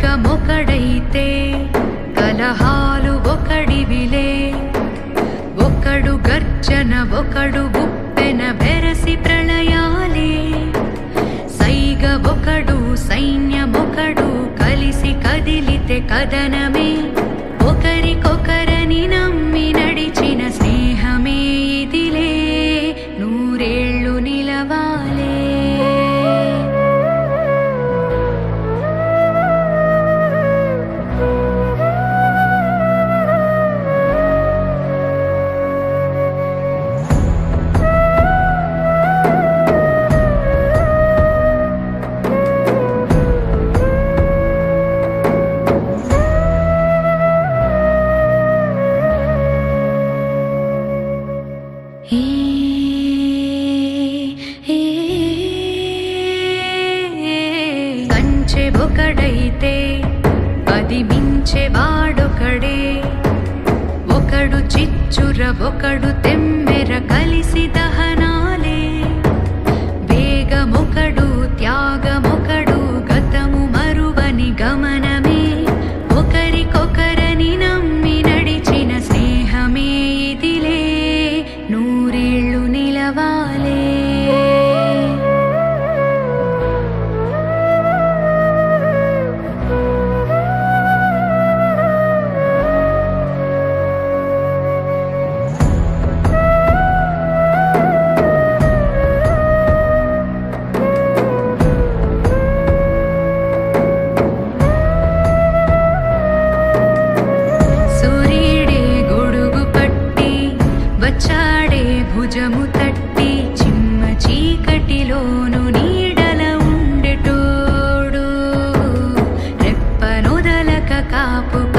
ఖడ్గమొకడైతే కలహాలు ఒకడివిలే. ఒకడు గర్జన ఒకడు గుప్పెన బెరసి ప్రళయాలే. సైగ ఒకడు సైన్యమొకడు కలిసి కదిలితే కదనమే ఒకరికొకరని నమ్మి నడిచిన స్నేహమే ఇదిలే నూరేళ్ళు నిలవాలే. పది మించె వాడొకడే. ఒకడు చిచ్చుర ఒకడు తెమ్మెర కలిసి దహన ఆపు